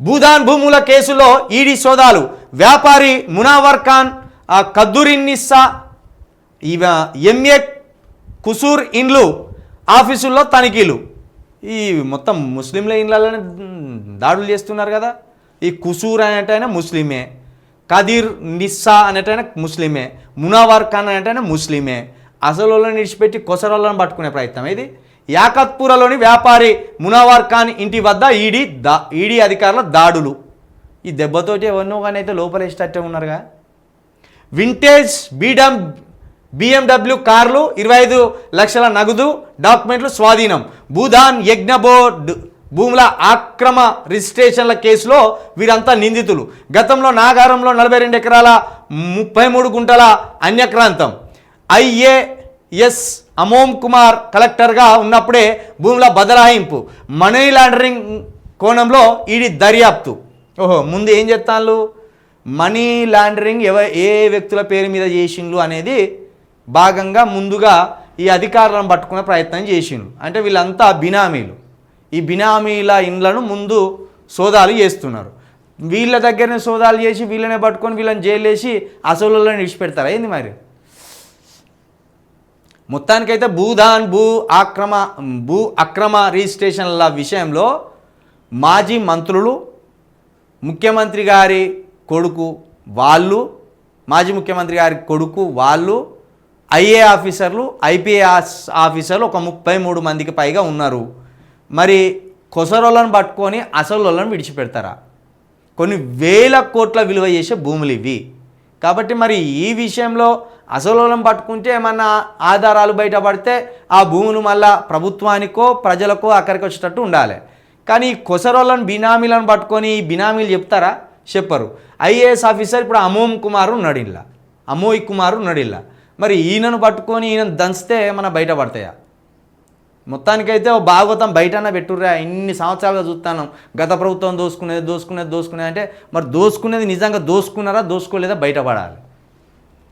భూదాన్ భూముల కేసులో ఈడీ సోదాలు. వ్యాపారి మునావర్ ఖాన్ కద్దురిన్నిస్సా ఇవ ఎంఏ కుసూర్ ఇండ్లు ఆఫీసుల్లో తనిఖీలు. ఈ మొత్తం ముస్లింల ఇండ్లలోనే దాడులు చేస్తున్నారు కదా. ఈ కుసూర్ అనేటైనా ముస్లిమే కదీర్ నిస్సా అనేటైనా ముస్లిమే మునావర్ ఖాన్ అనేటైనా ముస్లిమే. అసలు వాళ్ళని విడిచిపెట్టి కొసరోళ్ళని పట్టుకునే ప్రయత్నం ఇది. యాకత్పురలోని వ్యాపారి మునావర్ ఖాన్ ఇంటి వద్ద ఈడీ దా ఈడీ అధికారుల దాడులు. ఈ దెబ్బతోటి ఎవరినో కానీ అయితే లోపలేసేటట్టే ఉన్నారుగా. వింటేజ్ బీడమ్ బిఎండబ్ల్యూ కార్లు ఇరవై ఐదు లక్షల నగదు డాక్యుమెంట్లు స్వాధీనం. భూదాన్ యజ్ఞ బోర్డు భూముల ఆక్రమ రిజిస్ట్రేషన్ల కేసులో వీరంతా నిందితులు. గతంలో నాగారంలో నలభై రెండు ఎకరాల ముప్పై మూడు గుంటల అన్యక్రాంతం. ఐఏఎస్ అమోమ్ కుమార్ కలెక్టర్గా ఉన్నప్పుడే భూముల బదలాయింపు. మనీ లాండరింగ్ కోణంలో ఈడీ దర్యాప్తు. ఓహో ముందు ఏం చెప్తాను మనీ లాండరింగ్ ఎవ ఏ వ్యక్తుల పేరు మీద చేసిండ్లు అనేది భాగంగా ముందుగా ఈ అధికారులను పట్టుకునే ప్రయత్నం చేసిండ్రు. అంటే వీళ్ళంతా బినామీలు. ఈ బినామీల ఇండ్లను ముందు సోదాలు చేస్తున్నారు. వీళ్ళ దగ్గరనే సోదాలు చేసి వీళ్ళనే పట్టుకొని వీళ్ళని జైలు వేసి అసలు విడిచిపెడతారా? ఏంది మరి? మొత్తానికైతే భూదాన్ భూ ఆక్రమ భూ అక్రమ రిజిస్ట్రేషన్ల విషయంలో మాజీ మంత్రులు ముఖ్యమంత్రి గారి కొడుకు వాళ్ళు మాజీ ముఖ్యమంత్రి గారి కొడుకు వాళ్ళు ఐఏ ఆఫీసర్లు ఐపీఎస్ ఆఫీసర్లు ఒక ముప్పై మూడు మందికి పైగా ఉన్నారు. మరి కొసరోళ్ళను పట్టుకొని అసలు వాళ్ళని విడిచిపెడతారా? కొన్ని వేల కోట్ల విలువ చేసే భూములు ఇవి. కాబట్టి మరి ఈ విషయంలో అసలోలం పట్టుకుంటే ఏమన్నా ఆధారాలు బయటపడితే ఆ భూములు మళ్ళా ప్రభుత్వానికో ప్రజలకో అక్కడికి వచ్చేటట్టు ఉండాలి. కానీ కొసరోళ్ళను బినామీలను పట్టుకొని ఈ బినామీలు చెప్తారా? చెప్పరు. ఐఏఎస్ ఆఫీసర్ ఇప్పుడు అమోమ్ కుమార్ ఉన్నాడు ఇలా అమోయ్ కుమార్ ఉన్నాడు ఇలా మరి ఈయనను పట్టుకొని ఈయనను దంచితే మన బయటపడతాయా? మొత్తానికైతే ఓ భాగవతం బయటన పెట్టుర్రా ఇన్ని సంవత్సరాలుగా చూస్తాను. గత ప్రభుత్వం దోసుకునేది దోసుకునేది దోసుకునేది. అంటే మరి దోసుకునేది నిజంగా దోసుకున్నారా దోసుకోలేదా బయటపడాలి?